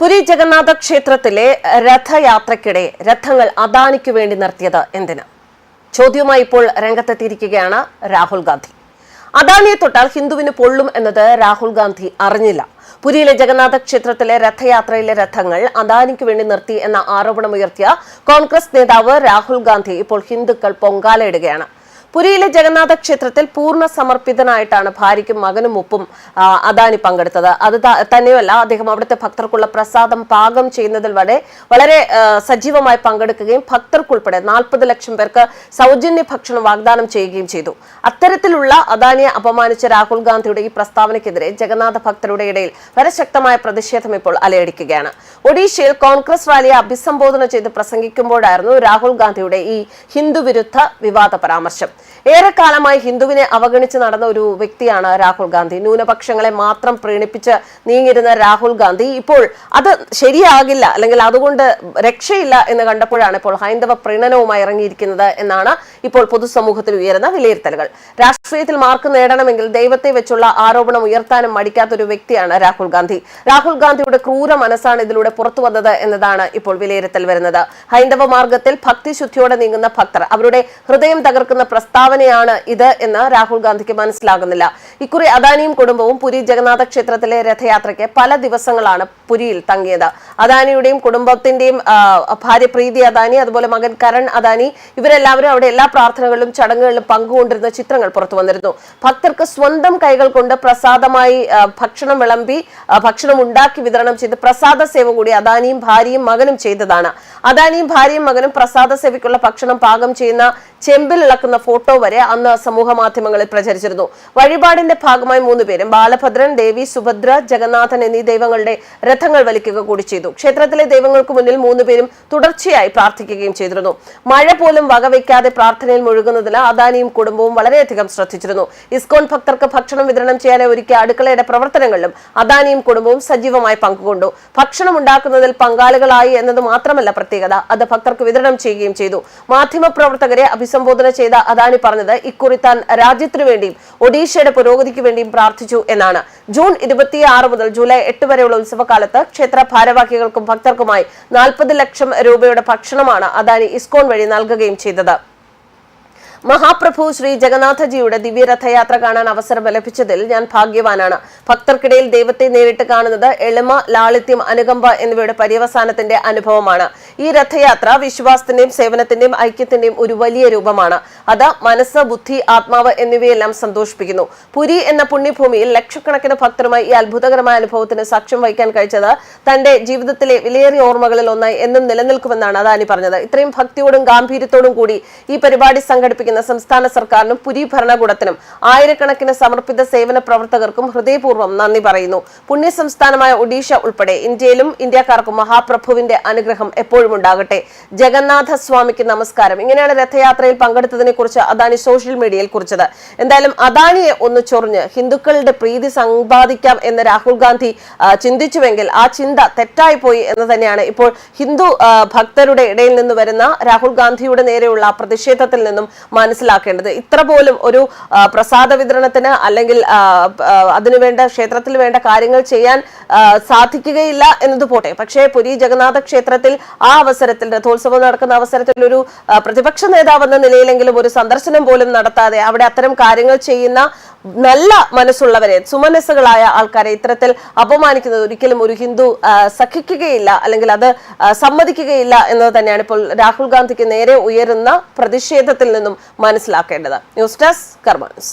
പുരി ജഗന്നാഥ ക്ഷേത്രത്തിലെ രഥയാത്രയ്ക്കിടെ രഥങ്ങൾ അദാനിക്കു വേണ്ടി നിർത്തിയത് എന്തിന്? ചോദ്യവുമായി ഇപ്പോൾ രംഗത്തെത്തിയിരിക്കുകയാണ് രാഹുൽ ഗാന്ധി. അദാനിയെ തൊട്ടാൽ ഹിന്ദുവിന് പൊള്ളും എന്നത് രാഹുൽ ഗാന്ധി അറിഞ്ഞില്ല. പുരിയിലെ ജഗന്നാഥ ക്ഷേത്രത്തിലെ രഥയാത്രയിലെ രഥങ്ങൾ അദാനിക്ക് വേണ്ടി നിർത്തി എന്ന ആരോപണമുയർത്തിയ കോൺഗ്രസ് നേതാവ് രാഹുൽ ഗാന്ധി ഇപ്പോൾ ഹിന്ദുക്കൾ പൊങ്കാലയിടുകയാണ്. പുരിയിലെ ജഗന്നാഥ ക്ഷേത്രത്തിൽ പൂർണ സമർപ്പിതനായിട്ടാണ് ഭാര്യയ്ക്കും മകനും ഒപ്പം അദാനി പങ്കെടുത്തത്. അത് തന്നെയല്ല അദ്ദേഹം അവിടുത്തെ ഭക്തർക്കുള്ള പ്രസാദം പാകം ചെയ്യുന്നതിൽ വരെ വളരെ സജീവമായി പങ്കെടുക്കുകയും ഭക്തർക്കുൾപ്പെടെ നാൽപ്പത് ലക്ഷം പേർക്ക് സൗജന്യ ഭക്ഷണം വാഗ്ദാനം ചെയ്യുകയും ചെയ്തു. അത്തരത്തിലുള്ള അദാനിയെ അപമാനിച്ച രാഹുൽ ഗാന്ധിയുടെ ഈ പ്രസ്താവനയ്ക്കെതിരെ ജഗന്നാഥ ഭക്തരുടെ ഇടയിൽ വളരെ ശക്തമായ പ്രതിഷേധം ഇപ്പോൾ അലയടിക്കുകയാണ്. ഒഡീഷയിൽ കോൺഗ്രസ് റാലിയെ അഭിസംബോധന ചെയ്ത് പ്രസംഗിക്കുമ്പോഴായിരുന്നു രാഹുൽ ഗാന്ധിയുടെ ഈ ഹിന്ദു വിരുദ്ധ വിവാദ പരാമർശം. ഏറെക്കാലമായി ഹിന്ദുവിനെ അവഗണിച്ച് നടന്ന ഒരു വ്യക്തിയാണ് രാഹുൽ ഗാന്ധി. ന്യൂനപക്ഷങ്ങളെ മാത്രം പ്രീണിപ്പിച്ച് നീങ്ങിരുന്ന രാഹുൽ ഗാന്ധി ഇപ്പോൾ അത് ശരിയാകില്ല അല്ലെങ്കിൽ അതുകൊണ്ട് രക്ഷയില്ല എന്ന് കണ്ടപ്പോഴാണ് ഇപ്പോൾ ഹൈന്ദവ പ്രീണനവുമായി ഇറങ്ങിയിരിക്കുന്നത് എന്നാണ് ഇപ്പോൾ പൊതുസമൂഹത്തിൽ ഉയരുന്ന വിലയിരുത്തലുകൾ. രാഷ്ട്രീയത്തിൽ മാർക്ക് നേടണമെങ്കിൽ ദൈവത്തെ വെച്ചുള്ള ആരോപണം ഉയർത്താനും മടിക്കാത്ത ഒരു വ്യക്തിയാണ് രാഹുൽ ഗാന്ധി. രാഹുൽ ഗാന്ധിയുടെ ക്രൂര മനസ്സാണ് ഇതിലൂടെ പുറത്തു വന്നത് എന്നതാണ് ഇപ്പോൾ വിലയിരുത്തൽ വരുന്നത്. ഹൈന്ദവ മാർഗത്തിൽ ഭക്തിശുദ്ധിയോടെ നീങ്ങുന്ന ഭക്തർ അവരുടെ ഹൃദയം തകർക്കുന്ന പ്രസ്താവനയാണ് ഇത് എന്ന് രാഹുൽ ഗാന്ധിക്ക് മനസ്സിലാകുന്നില്ല. ഇക്കുറി അദാനിയും കുടുംബവും പുരി ജഗന്നാഥ ക്ഷേത്രത്തിലെ രഥയാത്രയ്ക്ക് പല ദിവസങ്ങളാണ് പുരിയിൽ തങ്ങിയത്. അദാനിയുടെയും കുടുംബത്തിന്റെയും ഭാര്യ പ്രീതി അദാനി അതുപോലെ മകൻ കരൺ അദാനി ഇവരെല്ലാവരും അവിടെ എല്ലാ പ്രാർത്ഥനകളിലും ചടങ്ങുകളിലും പങ്കുകൊണ്ടിരുന്ന ചിത്രങ്ങൾ പുറത്തു വന്നിരുന്നു. ഭക്തർക്ക് സ്വന്തം കൈകൾ കൊണ്ട് പ്രസാദമായി ഭക്ഷണം വിളമ്പി ഭക്ഷണം ഉണ്ടാക്കി വിതരണം ചെയ്ത് പ്രസാദ സേവ കൂടി അദാനിയും ഭാര്യയും മകനും ചെയ്തതാണ്. അദാനിയും ഭാര്യയും മകനും പ്രസാദ സേവിക്കുള്ള ഭക്ഷണം പാകം ചെയ്യുന്ന ചെമ്പിൽ ഇളക്കുന്ന ഫോട്ടോ വരെ അന്ന് സമൂഹ മാധ്യമങ്ങളിൽ പ്രചരിച്ചിരുന്നു. വഴിപാടിന്റെ ഭാഗമായി മൂന്ന് പേരും ബാലഭദ്രൻ ദേവി സുഭദ്ര ജഗന്നാഥൻ എന്നീ ദൈവങ്ങളുടെ രഥങ്ങൾ വലിക്കുക കൂടി ചെയ്തു. ക്ഷേത്രത്തിലെ ദൈവങ്ങൾക്ക് മുന്നിൽ മൂന്ന് പേരും തുടർച്ചയായി പ്രാർത്ഥിക്കുകയും ചെയ്തിരുന്നു. മഴ പോലും വകവയ്ക്കാതെ പ്രാർത്ഥനയിൽ മുഴുകുന്നതിന് അദാനിയും കുടുംബവും വളരെയധികം ശ്രദ്ധിച്ചിരുന്നു. ഇസ്കോൺ ഭക്തർക്ക് ഭക്ഷണം വിതരണം ചെയ്യാനായി ഒരുക്കിയ അടുക്കളയുടെ പ്രവർത്തനങ്ങളിലും അദാനിയും കുടുംബവും സജീവമായി പങ്കുകൊണ്ടു. ഭക്ഷണം ഉണ്ടാക്കുന്നതിൽ പങ്കാളികളായി എന്നത് മാത്രമല്ല പ്രത്യേകത അത് ഭക്തർക്ക് വിതരണം ചെയ്യുകയും ചെയ്തു. മാധ്യമപ്രവർത്തകരെ അഭിസംബോധന ചെയ്ത അദാനി പറഞ്ഞത് ഇക്കുറി താൻ രാജ്യത്തിനു വേണ്ടിയും ഒഡീഷയുടെ പുരോഗതിക്ക് വേണ്ടിയും പ്രാർത്ഥിച്ചു എന്നാണ്. ജൂൺ ഇരുപത്തിയാറ് മുതൽ ജൂലൈ എട്ട് വരെയുള്ള ഉത്സവകാലത്ത് ക്ഷേത്ര ഭാരവാഹികൾക്കും ഭക്തർക്കുമായി നാൽപ്പത് ലക്ഷം രൂപയുടെ ഭക്ഷണമാണ് അദാനി ഇസ്കോൺ വഴി നൽകുകയും ചെയ്തത്. മഹാപ്രഭു ശ്രീ ജഗന്നാഥജിയുടെ ദിവ്യരഥയാത്ര കാണാൻ അവസരം ലഭിച്ചതിൽ ഞാൻ ഭാഗ്യവാനാണ്. ഭക്തർക്കിടയിൽ ദൈവത്തെ നേരിട്ട് കാണുന്നത് എളിമ ലാളിത്യം അനുകമ്പ എന്നിവയുടെ പര്യവസാനത്തിന്റെ അനുഭവമാണ്. ഈ രഥയാത്ര വിശ്വാസത്തിന്റെയും സേവനത്തിന്റെയും ഐക്യത്തിന്റെയും ഒരു വലിയ രൂപമാണ്. അത് മനസ്സ് ബുദ്ധി ആത്മാവ് എന്നിവയെല്ലാം സന്തോഷിപ്പിക്കുന്നു. പുരി എന്ന പുണ്യഭൂമിയിൽ ലക്ഷക്കണക്കിന് ഭക്തരുമായി ഈ അത്ഭുതകരമായ അനുഭവത്തിന് സാക്ഷ്യം വഹിക്കാൻ കഴിച്ചത് തന്റെ ജീവിതത്തിലെ വിലയേറിയ ഓർമ്മകളിൽ ഒന്നായി എന്നും നിലനിൽക്കുമെന്നാണ് അദാനി പറഞ്ഞത്. ഇത്രയും ഭക്തിയോടും ഗാംഭീര്യത്തോടും കൂടി ഈ പരിപാടി സംഘടിപ്പിക്കുന്ന സംസ്ഥാന സർക്കാരിനും പുരി ഭരണകൂടത്തിനും ആയിരക്കണക്കിന് സമർപ്പിത സേവന പ്രവർത്തകർക്കും ഹൃദയപൂർവം നന്ദി പറയുന്നു. പുണ്യ സംസ്ഥാനമായ ഒഡീഷ ഉൾപ്പെടെ ഇന്ത്യയിലും ഇന്ത്യക്കാർക്കും മഹാപ്രഭുവിന്റെ അനുഗ്രഹം എപ്പോഴും ഉണ്ടാകട്ടെ. ജഗന്നാഥ സ്വാമിക്ക് നമസ്കാരം. ഇങ്ങനെയാണ് രഥയാത്രയിൽ പങ്കെടുത്തതിനെ കുറിച്ച് അദാനി സോഷ്യൽ മീഡിയയിൽ കുറിച്ചത്. എന്തായാലും അദാനിയെ ഒന്ന് ചൊറിഞ്ഞ് ഹിന്ദുക്കളുടെ പ്രീതി സമ്പാദിക്കാം എന്ന് രാഹുൽ ഗാന്ധി ചിന്തിച്ചുവെങ്കിൽ ആ ചിന്ത തെറ്റായി പോയി എന്ന് തന്നെയാണ് ഇപ്പോൾ ഹിന്ദു ഭക്തരുടെ ഇടയിൽ നിന്ന് വരുന്ന രാഹുൽ ഗാന്ധിയുടെ നേരെയുള്ള പ്രതിഷേധത്തിൽ നിന്നും മനസ്സിലാക്കേണ്ടത്. ഇത്ര പോലും ഒരു പ്രസാദ വിതരണത്തിന് അല്ലെങ്കിൽ അതിനുവേണ്ട ക്ഷേത്രത്തിൽ വേണ്ട കാര്യങ്ങൾ ചെയ്യാൻ സാധിക്കുകയില്ല എന്നത് പോട്ടെ. പക്ഷേ പുരി ജഗന്നാഥ ക്ഷേത്രത്തിൽ ആ അവസരത്തിൽ രഥോത്സവം നടക്കുന്ന അവസരത്തിൽ ഒരു പ്രതിപക്ഷ നേതാവെന്ന നിലയിലെങ്കിലും ഒരു സന്ദർശനം പോലും നടത്താതെ അവിടെ അത്തരം കാര്യങ്ങൾ ചെയ്യുന്ന നല്ല മനസ്സുള്ളവരെ സുമനസ്സുകളായ ആൾക്കാരെ ഇത്തരത്തിൽ അപമാനിക്കുന്നത് ഒരിക്കലും ഒരു ഹിന്ദു സഹിക്കുകയില്ല അല്ലെങ്കിൽ അത് സമ്മതിക്കുകയില്ല എന്നത് തന്നെയാണ് ഇപ്പോൾ രാഹുൽ ഗാന്ധിക്ക് നേരെ ഉയരുന്ന പ്രതിഷേധത്തിൽ നിന്നും മനസ്സിലാക്കേണ്ടത്. News desk കർമാൻസ്